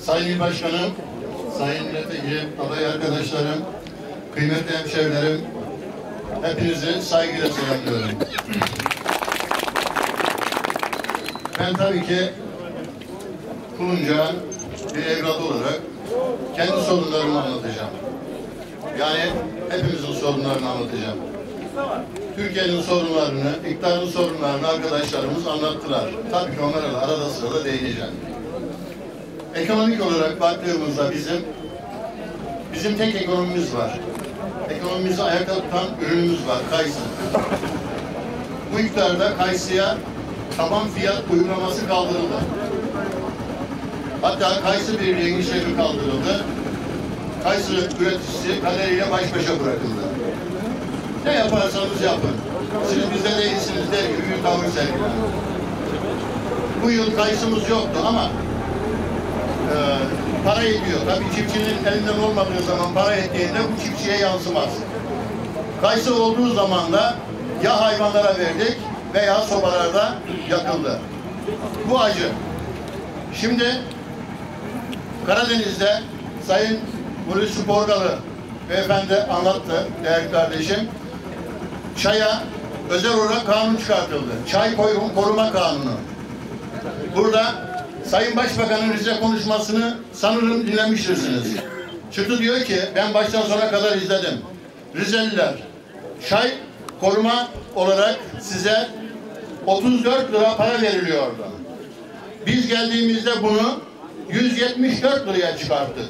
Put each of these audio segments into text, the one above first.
Sayın Başkanım, Sayın Milletvekili, aday arkadaşlarım, kıymetli hemşehrilerim, hepinizi saygıyla selamlıyorum. Ben tabii ki Kulunca bir evlat olarak kendi sorunlarımı anlatacağım. Yani hepimizin sorunlarını anlatacağım. Türkiye'nin sorunlarını, iktidarın sorunlarını arkadaşlarımız anlattılar. Tabii ki onlara da arada sırada değineceğim. Ekonomik olarak baktığımızda bizim bizim tek ekonomimiz var. Ekonomimizi ayakta tutan ürünümüz var, kayısı. Bu iktidarda kayısıya taban fiyat uygulaması kaldırıldı. Hatta kayısı birliğinin işlemi kaldırıldı. Kayısı üreticisi kaderiyle baş başa bırakıldı. Ne yaparsanız yapın. Siz bizde değilsiniz der gibi bir tavır sergiler. Bu yıl kayısımız yoktu ama e, para ediyor. Tabii çiftçinin elinden olmadığı zaman para ettiğinde bu çiftçiye yansımaz. Kayısı olduğu zaman da ya hayvanlara verdik veya sobalarda yakıldı. Bu acı. Şimdi Karadeniz'de Sayın Hulusi Borgalı beyefendi anlattı değerli kardeşim. Çaya özel olarak kanun çıkartıldı. Çay koruma kanunu. Burada Sayın Başbakan'ın Rize konuşmasını sanırım dinlemiştirsiniz. Çıktı diyor ki ben baştan sona kadar izledim. Rizeliler çay koruma olarak size 34 lira para veriliyordu. Biz geldiğimizde bunu 174 liraya çıkarttık.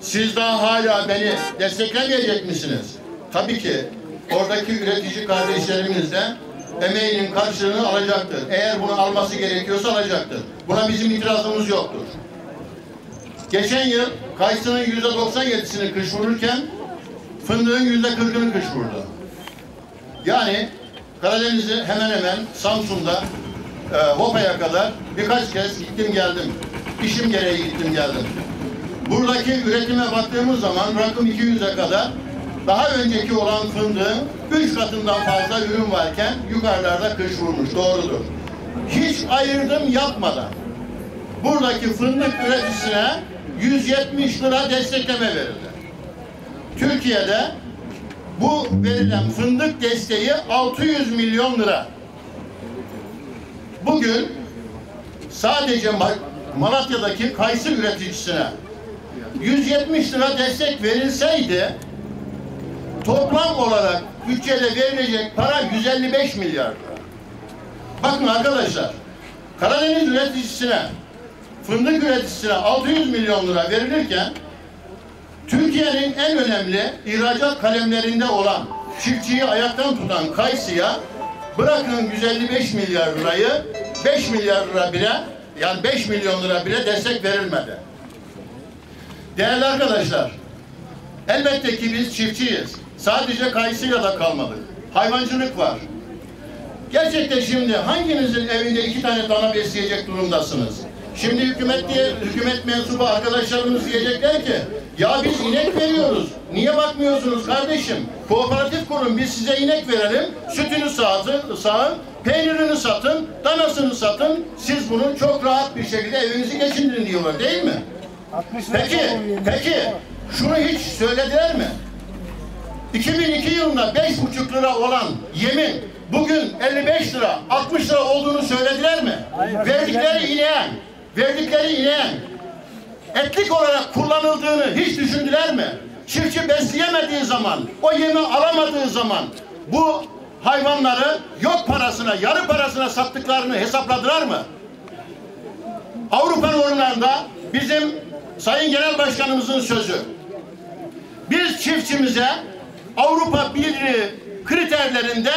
Siz daha hala beni desteklemeyecek misiniz? Tabii ki oradaki üretici kardeşlerimiz de emeğinin karşılığını alacaktır. Eğer bunu alması gerekiyorsa alacaktır. Buna bizim itirazımız yoktur. Geçen yıl kayısının yüzde 97'sini kış vururken fındığın yüzde 40'ını kış vurdu. Yani Karadeniz'i hemen hemen Samsun'da e, Hopa'ya kadar birkaç kez gittim geldim. İşim gereği gittim geldim. Buradaki üretime baktığımız zaman rakım 200'e kadar daha önceki olan fındığın 3 katından fazla ürün varken yukarılarda kış vurmuş. Doğrudur. Hiç ayırdım yapmadan buradaki fındık üreticisine 170 lira destekleme verildi. Türkiye'de bu verilen fındık desteği 600 milyon lira. Bugün sadece Malatya'daki kayısı üreticisine 170 lira destek verilseydi toplam olarak bütçede verilecek para 155 milyar lira. Bakın arkadaşlar Karadeniz üreticisine fındık üreticisine 600 milyon lira verilirken Türkiye'nin en önemli ihracat kalemlerinde olan çiftçiyi ayaktan tutan kayısıya bırakın 155 milyar lirayı 5 milyar lira bile yani 5 milyon lira bile destek verilmedi. Değerli arkadaşlar, elbette ki biz çiftçiyiz. Sadece kayısıyla da kalmadık. Hayvancılık var. Gerçekten şimdi hanginizin evinde iki tane dana besleyecek durumdasınız? Şimdi hükümet diye hükümet mensubu arkadaşlarımız diyecekler ki ya biz inek veriyoruz. Niye bakmıyorsunuz kardeşim? Kooperatif kurun biz size inek verelim. Sütünü sağın, sağın, peynirini satın, danasını satın. Siz bunu çok rahat bir şekilde evinizi geçindirin diyorlar değil mi? Peki, peki şunu hiç söylediler mi? 2002 yılında 5,5 lira olan yemin bugün 55 lira, 60 lira olduğunu söylediler mi? Verdikleri ineğin, verdikleri ineğin etlik olarak kullanıldığını hiç düşündüler mi? Çiftçi besleyemediği zaman, o yemi alamadığı zaman bu hayvanları yok parasına, yarı parasına sattıklarını hesapladılar mı? Avrupa normlarında bizim Sayın Genel Başkanımızın sözü. Biz çiftçimize Avrupa Birliği kriterlerinde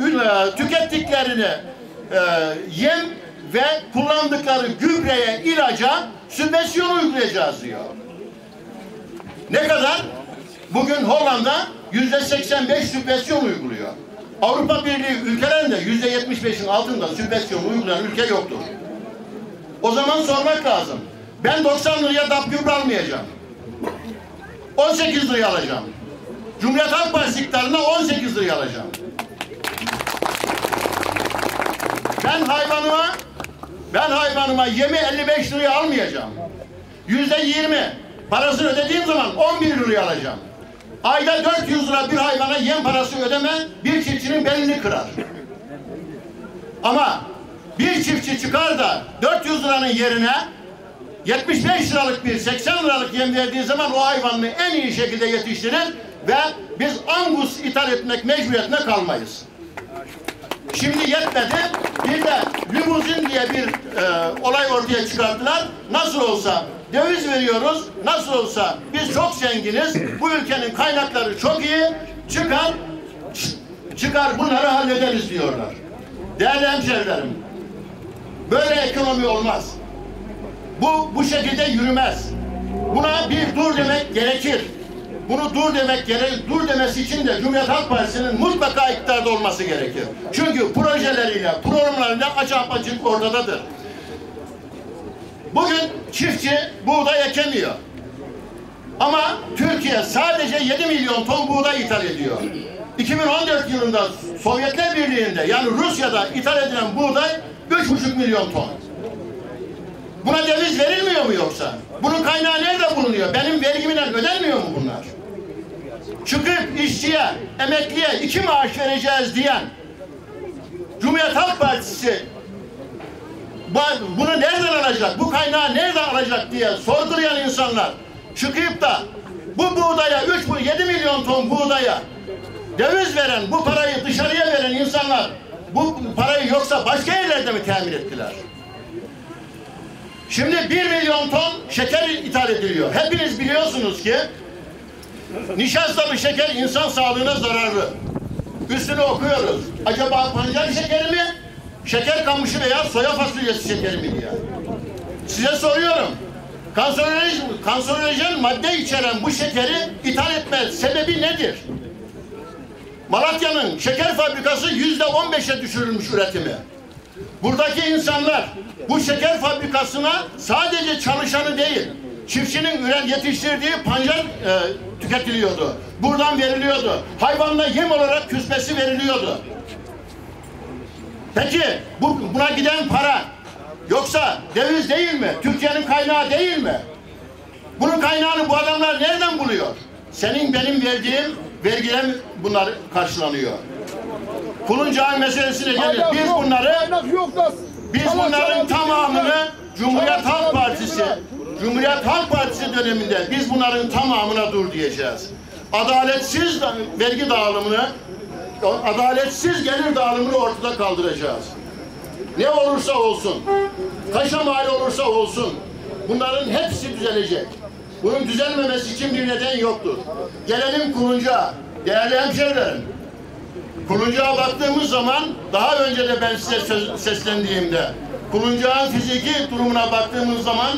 e, tükettiklerini e, yem ve kullandıkları gübreye, ilaca sübvansiyon uygulayacağız diyor. Ne kadar? Bugün Hollanda yüzde 85 sübvansiyon uyguluyor. Avrupa Birliği ülkelerinde yüzde 75'in altında sübvansiyon uygulayan ülke yoktur. O zaman sormak lazım. Ben 90 liraya DAP gübre almayacağım. 18 liraya alacağım. Cumhuriyet Halk Partisi iktidarına 18 liraya alacağım. Ben hayvanıma Ben hayvanıma yemi 55 liraya almayacağım. Yüzde 20 parasını ödediğim zaman 11 liraya alacağım. Ayda 400 lira bir hayvana yem parası ödeme bir çiftçinin belini kırar. Ama bir çiftçi çıkar da 400 liranın yerine 75 liralık bir 80 liralık yem verdiği zaman o hayvanını en iyi şekilde yetiştirir ve biz angus ithal etmek mecburiyetine kalmayız. Şimdi yetmedi. Bir de limuzin diye bir e, olay ortaya çıkarttılar. Nasıl olsa döviz veriyoruz. Nasıl olsa biz çok zenginiz. Bu ülkenin kaynakları çok iyi. Çıkar çıkar bunları hallederiz diyorlar. Değerli hemşehrilerim. Böyle ekonomi olmaz. Bu bu şekilde yürümez. Buna bir dur demek gerekir. Bunu dur demek gerek, dur demesi için de Cumhuriyet Halk Partisi'nin mutlaka iktidarda olması gerekir. Çünkü projeleriyle, programlarıyla açık açık ortadadır. Bugün çiftçi buğday ekemiyor. Ama Türkiye sadece 7 milyon ton buğday ithal ediyor. 2014 yılında Sovyetler Birliği'nde yani Rusya'da ithal edilen buğday 3,5 milyon ton. Buna döviz verilmiyor mu yoksa? Bunun kaynağı nerede bulunuyor? Benim vergimle ödenmiyor mu bunlar? Çıkıp işçiye, emekliye iki maaş vereceğiz diyen Cumhuriyet Halk Partisi bunu nereden alacak? Bu kaynağı nereden alacak diye sorgulayan insanlar çıkıp da bu buğdaya 3 7 milyon ton buğdaya döviz veren, bu parayı dışarıya veren insanlar bu parayı yoksa başka yerlerde mi temin ettiler? Şimdi 1 milyon ton şeker ithal ediliyor. Hepiniz biliyorsunuz ki nişastalı şeker insan sağlığına zararlı. Üstünü okuyoruz. Acaba pancar şekeri mi? Şeker kamışı veya soya fasulyesi şekeri mi diye. Size soruyorum. Kanserojen, kanserojen madde içeren bu şekeri ithal etme sebebi nedir? Malatya'nın şeker fabrikası yüzde on beşe düşürülmüş üretimi. Buradaki insanlar bu şeker fabrikasına sadece çalışanı değil, çiftçinin yetiştirdiği pancar e, tüketiliyordu. Buradan veriliyordu. Hayvanla yem olarak küsmesi veriliyordu. Peki bu, buna giden para yoksa döviz değil mi? Türkiye'nin kaynağı değil mi? Bunun kaynağını bu adamlar nereden buluyor? Senin benim verdiğim vergiler bunlar karşılanıyor. Kuluncağın meselesine gelir. Biz bunları biz bunların tamamını Cumhuriyet Halk Partisi Cumhuriyet Halk Partisi döneminde biz bunların tamamına dur diyeceğiz. Adaletsiz vergi dağılımını adaletsiz gelir dağılımını ortada kaldıracağız. Ne olursa olsun, kaşa mal olursa olsun bunların hepsi düzelecek. Bunun düzelmemesi için bir neden yoktur. Gelelim kulunca. Değerli hemşehrilerim, Kuluncağa baktığımız zaman daha önce de ben size seslendiğimde Kuluncağın fiziki durumuna baktığımız zaman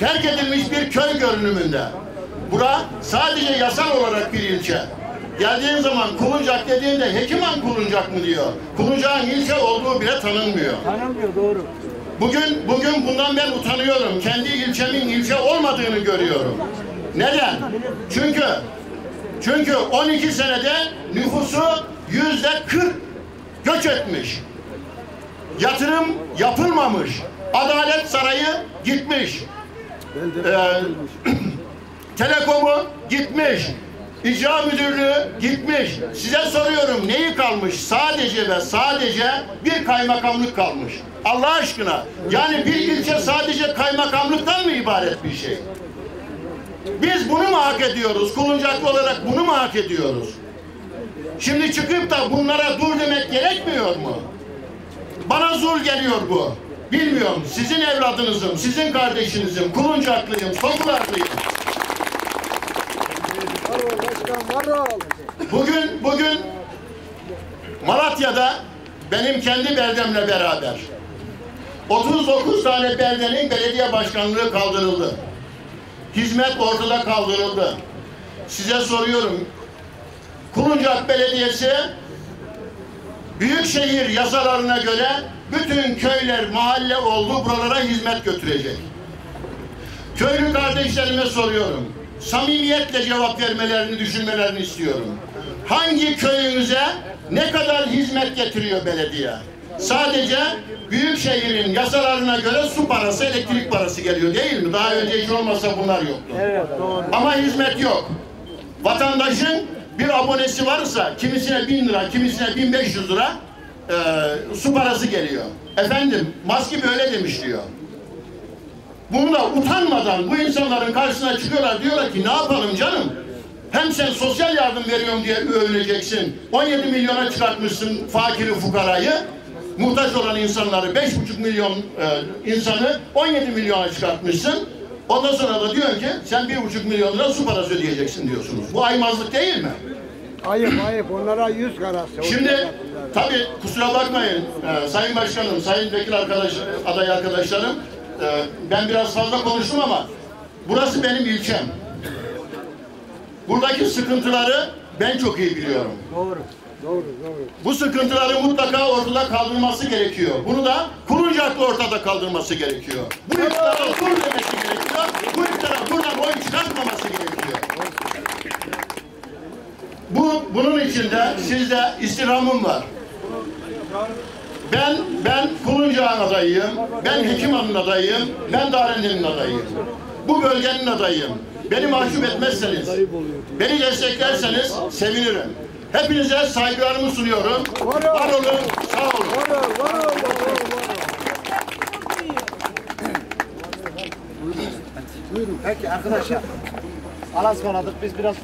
terk edilmiş bir köy görünümünde. Bura sadece yasal olarak bir ilçe. Geldiğin zaman Kuluncak dediğinde Hekiman Kuluncak mı diyor. Kuluncak'ın ilçe olduğu bile tanınmıyor. Tanınmıyor doğru. Bugün bugün bundan ben utanıyorum. Kendi ilçemin ilçe olmadığını görüyorum. Neden? Çünkü çünkü 12 senede nüfusu yüzde 40 göç etmiş. Yatırım yapılmamış. Adalet sarayı gitmiş. Ee, telekomu gitmiş. İcra müdürlüğü gitmiş. Size soruyorum neyi kalmış? Sadece ve sadece bir kaymakamlık kalmış. Allah aşkına. Yani bir ilçe sadece kaymakamlıktan mı ibaret bir şey? Biz bunu mu hak ediyoruz? Kuluncaklı olarak bunu mu hak ediyoruz? Şimdi çıkıp da bunlara dur demek gerekmiyor mu? Bana zul geliyor bu. Bilmiyorum. Sizin evladınızım, sizin kardeşinizim, kuluncaklıyım, Sokulaklıyım. Bugün, bugün Malatya'da benim kendi beldemle beraber 39 tane beldenin belediye başkanlığı kaldırıldı. Hizmet ortada kaldırıldı. Size soruyorum. Kuluncak Belediyesi büyükşehir yasalarına göre bütün köyler mahalle oldu buralara hizmet götürecek. Köylü kardeşlerime soruyorum. Samimiyetle cevap vermelerini düşünmelerini istiyorum. Hangi köyünüze ne kadar hizmet getiriyor belediye? sadece büyük şehrin yasalarına göre su parası, elektrik parası geliyor değil mi? Daha önce hiç olmasa bunlar yoktu. Evet doğru. Ama hizmet yok. Vatandaşın bir abonesi varsa kimisine bin lira, kimisine bin beş yüz lira e, su parası geliyor. Efendim maske böyle demiş diyor. Bunu da utanmadan bu insanların karşısına çıkıyorlar diyorlar ki ne yapalım canım? Hem sen sosyal yardım veriyorum diye övüneceksin. 17 milyona çıkartmışsın fakiri fukarayı. Muhtaç olan insanları 5,5 milyon e, insanı 17 milyona çıkartmışsın. Ondan sonra da diyor ki sen 1,5 milyon lira su parası ödeyeceksin diyorsunuz. Bu aymazlık değil mi? Ayıp ayıp onlara yüz karası. Şimdi tabii kusura bakmayın e, Sayın Başkanım, Sayın Vekil arkadaş, aday arkadaşlarım e, ben biraz fazla konuştum ama burası benim ilçem. Buradaki sıkıntıları ben çok iyi biliyorum. Doğru. Doğru doğru. Bu sıkıntıları mutlaka ortada kaldırması gerekiyor. Bunu da kuruncaklı ortada kaldırması gerekiyor. Bu iktidara dur demesi gerekiyor. Bu iktidara buradan oy çıkartmaması gerekiyor. Bu, bunun içinde sizde istirhamım var. Ben ben Kuluncak'ın adayıyım. Ben Hekiman'ın adayıyım. Ben Darenli'nin adayıyım. Bu bölgenin adayıyım. Beni mahcup etmezseniz, beni desteklerseniz sevinirim. Hepinize saygılarımı sunuyorum. Var olun, sağ olun. Buyurun. Peki arkadaşlar. Alas biz biraz